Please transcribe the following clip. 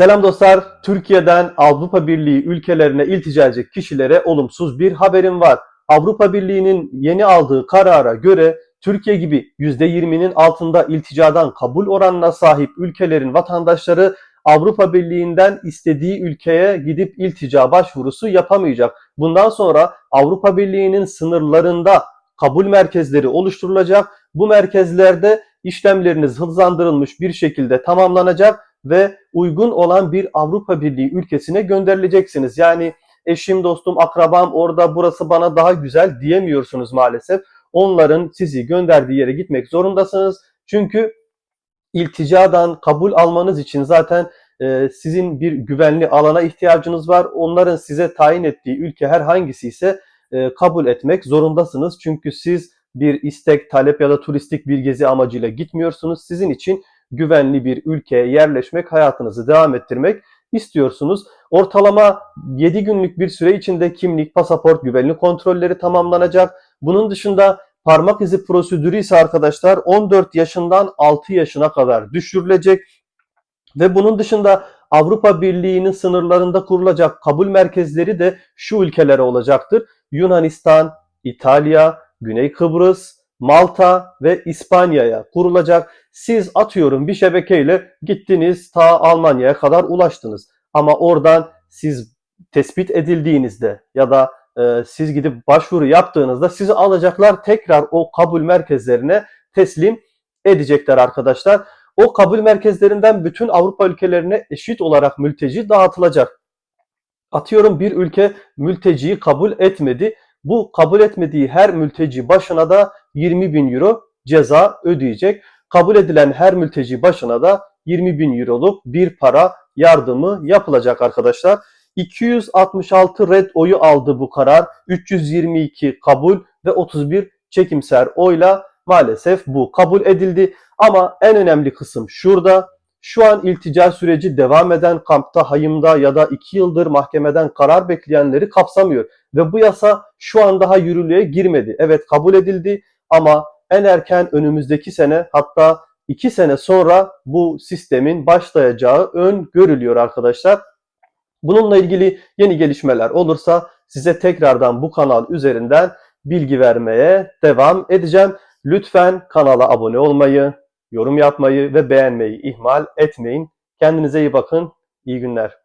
Selam dostlar. Türkiye'den Avrupa Birliği ülkelerine iltica edecek kişilere olumsuz bir haberim var. Avrupa Birliği'nin yeni aldığı karara göre Türkiye gibi %20'nin altında ilticadan kabul oranına sahip ülkelerin vatandaşları Avrupa Birliği'nden istediği ülkeye gidip iltica başvurusu yapamayacak. Bundan sonra Avrupa Birliği'nin sınırlarında kabul merkezleri oluşturulacak. Bu merkezlerde işlemleriniz hızlandırılmış bir şekilde tamamlanacak ve uygun olan bir Avrupa Birliği ülkesine gönderileceksiniz. Yani eşim, dostum, akrabam orada burası bana daha güzel diyemiyorsunuz maalesef. Onların sizi gönderdiği yere gitmek zorundasınız. Çünkü ilticadan kabul almanız için zaten e, sizin bir güvenli alana ihtiyacınız var. Onların size tayin ettiği ülke her hangisi ise e, kabul etmek zorundasınız. Çünkü siz bir istek, talep ya da turistik bir gezi amacıyla gitmiyorsunuz. Sizin için güvenli bir ülkeye yerleşmek, hayatınızı devam ettirmek istiyorsunuz. Ortalama 7 günlük bir süre içinde kimlik, pasaport, güvenlik kontrolleri tamamlanacak. Bunun dışında parmak izi prosedürü ise arkadaşlar 14 yaşından 6 yaşına kadar düşürülecek. Ve bunun dışında Avrupa Birliği'nin sınırlarında kurulacak kabul merkezleri de şu ülkelere olacaktır. Yunanistan, İtalya, Güney Kıbrıs, Malta ve İspanya'ya kurulacak. Siz atıyorum bir şebekeyle gittiniz ta Almanya'ya kadar ulaştınız. Ama oradan siz tespit edildiğinizde ya da e, siz gidip başvuru yaptığınızda sizi alacaklar tekrar o kabul merkezlerine teslim edecekler arkadaşlar. O kabul merkezlerinden bütün Avrupa ülkelerine eşit olarak mülteci dağıtılacak. Atıyorum bir ülke mülteciyi kabul etmedi. Bu kabul etmediği her mülteci başına da 20 bin euro ceza ödeyecek. Kabul edilen her mülteci başına da 20 bin euroluk bir para yardımı yapılacak arkadaşlar. 266 red oyu aldı bu karar. 322 kabul ve 31 çekimser oyla maalesef bu kabul edildi. Ama en önemli kısım şurada. Şu an iltica süreci devam eden kampta, hayımda ya da 2 yıldır mahkemeden karar bekleyenleri kapsamıyor. Ve bu yasa şu an daha yürürlüğe girmedi. Evet kabul edildi ama en erken önümüzdeki sene hatta 2 sene sonra bu sistemin başlayacağı ön görülüyor arkadaşlar. Bununla ilgili yeni gelişmeler olursa size tekrardan bu kanal üzerinden bilgi vermeye devam edeceğim. Lütfen kanala abone olmayı, yorum yapmayı ve beğenmeyi ihmal etmeyin. Kendinize iyi bakın. İyi günler.